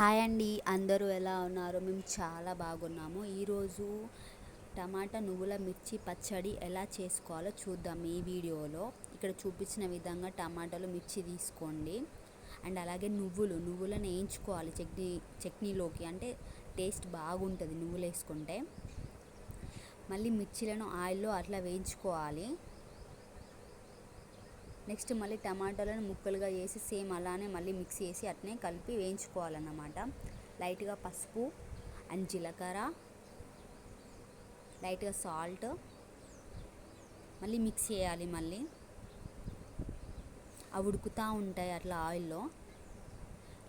Hi అండి. అందరూ ఎలా ఉన్నారు? మేము చాలా బాగున్నాము. ఈరోజు టమాటా నువ్వుల మిర్చి పచ్చడి ఎలా చేసుకోవాలో చూద్దాం ఈ వీడియోలో. ఇక్కడ చూపించిన విధంగా టమాటాలు మిర్చి తీసుకోండి. అండ్ అలాగే నువ్వులు నువ్వులను వేయించుకోవాలి చట్నీ చట్నీలోకి. అంటే టేస్ట్ బాగుంటుంది నువ్వులు వేసుకుంటే. మళ్ళీ మిర్చిలను ఆయిల్లో అట్లా వేయించుకోవాలి. నెక్స్ట్ మళ్ళీ టమాటాలను ముక్కలుగా వేసి సేమ్ అలానే మళ్ళీ మిక్స్ చేసి అట్నే కలిపి వేయించుకోవాలన్నమాట. లైట్గా పసుపు అండ్ జీలకర్ర లైట్గా సాల్ట్ మళ్ళీ మిక్స్ చేయాలి మళ్ళీ. అవి ఉడుకుతూ ఉంటాయి అట్లా ఆయిల్లో.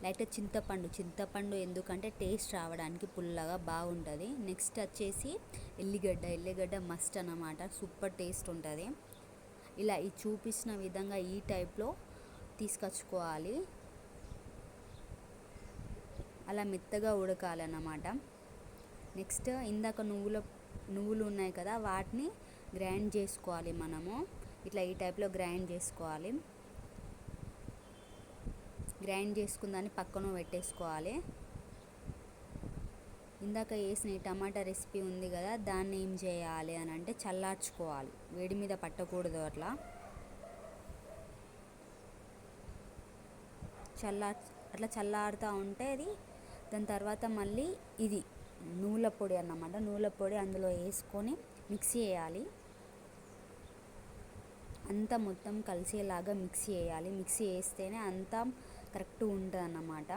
లైట్గా చింతపండు చింతపండు ఎందుకంటే టేస్ట్ రావడానికి పుల్లగా బాగుంటుంది. నెక్స్ట్ వచ్చేసి ఎల్లిగడ్డ ఎల్లిగడ్డ మస్ట్ అన్నమాట సూపర్ టేస్ట్ ఉంటుంది. ఇలా ఈ చూపించిన విధంగా ఈ టైప్లో తీసుకొచ్చుకోవాలి. అలా మెత్తగా ఉడకాలన్నమాట. నెక్స్ట్ ఇందాక నువ్వుల నువ్వులు ఉన్నాయి కదా వాటిని గ్రైండ్ చేసుకోవాలి మనము. ఇట్లా ఈ టైప్లో గ్రైండ్ చేసుకోవాలి. గ్రైండ్ చేసుకుందాన్ని పక్కన పెట్టేసుకోవాలి. ఇందాక వేసిన టమాటా రెసిపీ ఉంది కదా దాన్ని ఏం చేయాలి అని అంటే చల్లార్చుకోవాలి. వేడి మీద పట్టకూడదు అట్లా. చల్లార్ అట్లా చల్లారుతూ ఉంటే అది దాని తర్వాత మళ్ళీ ఇది నూల పొడి అన్నమాట. నూల పొడి అందులో వేసుకొని మిక్సీ చేయాలి. అంతా మొత్తం కలిసేలాగా మిక్సీ చేయాలి. మిక్సీ వేస్తేనే అంతా కరెక్ట్ ఉంటుంది అన్నమాట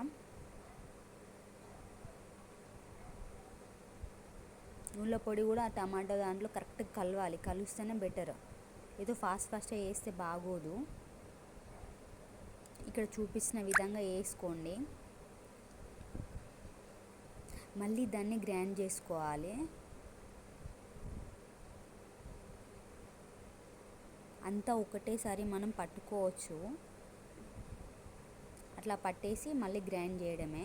నూనె పొడి కూడా ఆ టమాటా దాంట్లో కరెక్ట్గా కలవాలి. కలిస్తేనే బెటర్. ఏదో ఫాస్ట్ ఫాస్ట్గా వేస్తే బాగోదు. ఇక్కడ చూపించిన విధంగా వేసుకోండి. మళ్ళీ దాన్ని గ్రైండ్ చేసుకోవాలి. అంతా ఒకటేసారి మనం పట్టుకోవచ్చు. అట్లా పట్టేసి మళ్ళీ గ్రైండ్ చేయడమే.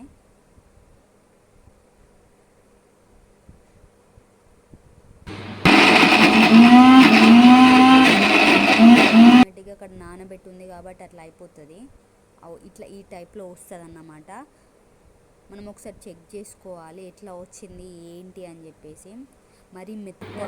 అక్కడ నానబెట్టి ఉంది కాబట్టి అట్లా అయిపోతుంది. ఇట్లా ఈ టైప్లో వస్తుంది అన్నమాట మనం ఒకసారి చెక్ చేసుకోవాలి ఎట్లా వచ్చింది ఏంటి అని చెప్పేసి. మరి మెత్తగా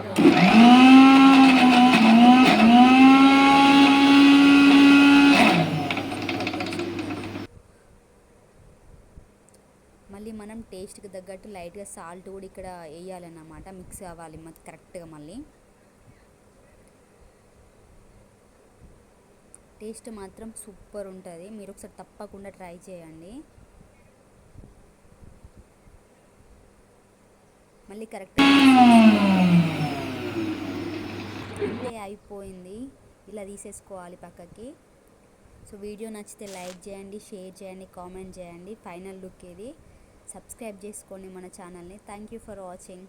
మళ్ళీ మనం టేస్ట్కి తగ్గట్టు లైట్గా సాల్ట్ కూడా ఇక్కడ వేయాలన్నమాట. మిక్స్ అవ్వాలి కరెక్ట్గా మళ్ళీ. టేస్ట్ మాత్రం సూపర్ ఉంటుంది. మీరు ఒకసారి తప్పకుండా ట్రై చేయండి. మళ్ళీ కరెక్ట్ అంతే అయిపోయింది. ఇలా తీసేసుకోవాలి పక్కకి. సో వీడియో నచ్చితే లైక్ చేయండి షేర్ చేయండి కామెంట్ చేయండి. ఫైనల్ లుక్ ఇది. సబ్స్క్రైబ్ చేసుకోండి మన ఛానల్ని. Thank you for watching.